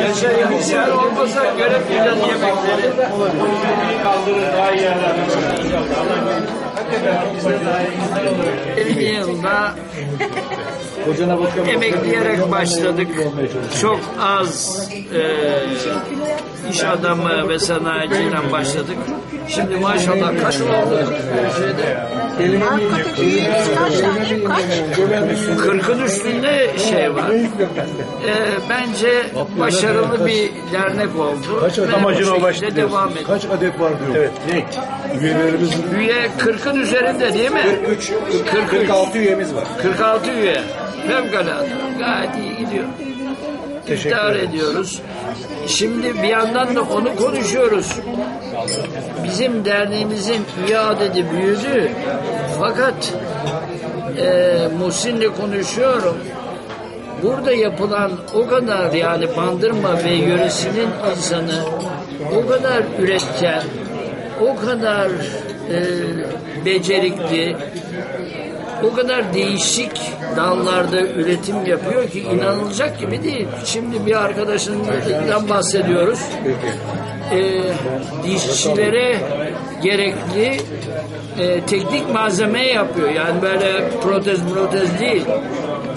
Yaşayımız yer olmasa göremeyeceğiz yemekleri. Kaldırır daha iyi yerler. 50 yılda emekleyerek başladık. Çok az e, iş adamı ve sanayiciyle başladık. Şimdi maşallah kaç oldu? Şeyde, Kırkın üstünde şey var. E, bence başarılı bir dernek oldu. Kaç Ve amacına ulaştı devam ediyor. Kaç adet var diyor. Evet. Ne? Üyelerimiz Üye 40'ın üzerinde değil mi? 43, 46 üyemiz var. 46 üye. Fevkalade. Gayet iyi gidiyor. İftihar ediyoruz. Şimdi bir yandan da onu konuşuyoruz. Bizim derneğimizin üye adedi büyüdü. Fakat e, Muhsin'le konuşuyorum. Burada yapılan o kadar yani Bandırma ve yöresinin insanı o kadar üretken, o kadar e, becerikli, o kadar değişik dallarda üretim yapıyor ki inanılacak gibi değil. Şimdi bir arkadaşından bahsediyoruz. Ee, dişçilere gerekli e, teknik malzeme yapıyor. Yani böyle protez protez değil.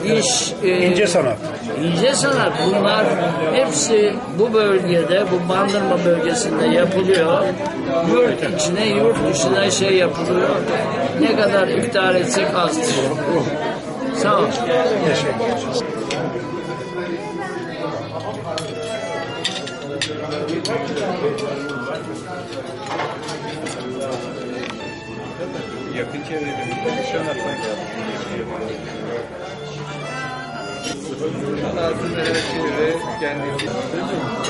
Diş e, ince sanat. İnce sanat bunlar hepsi bu bölgede, bu Bandırma bölgesinde yapılıyor. Yurt içine, yurt dışına şey yapılıyor. Ne kadar iktidar etsek azdır. Sağ ol. Yakın çevrede nişan atmak Aslında her şeyi kendi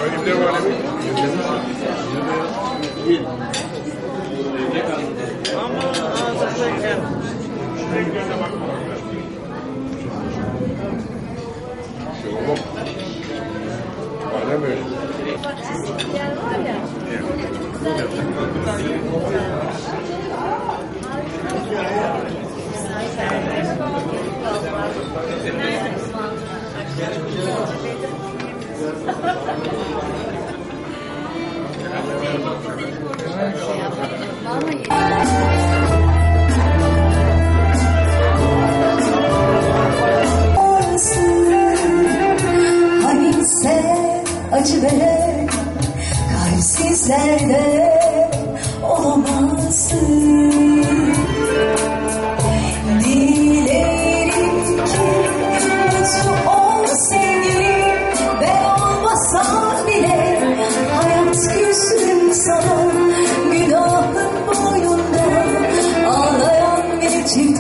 Önümde var. Alem öyle. Hani sen acı veren kalpsizlerde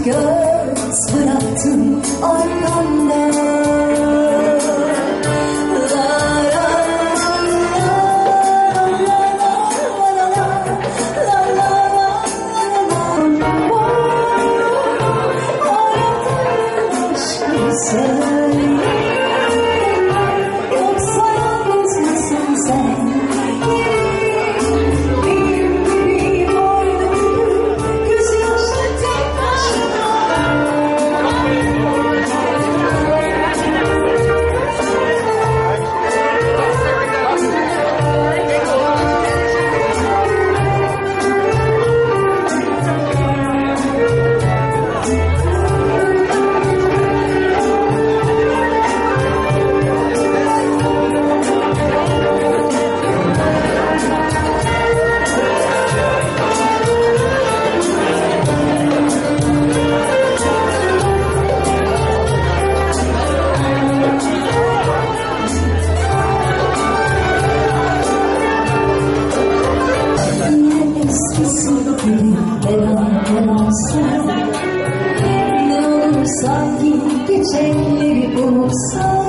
göz bıraktım arkamda Yoksa Ne olur sanki geçenleri unutsak Hayat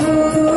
Thank.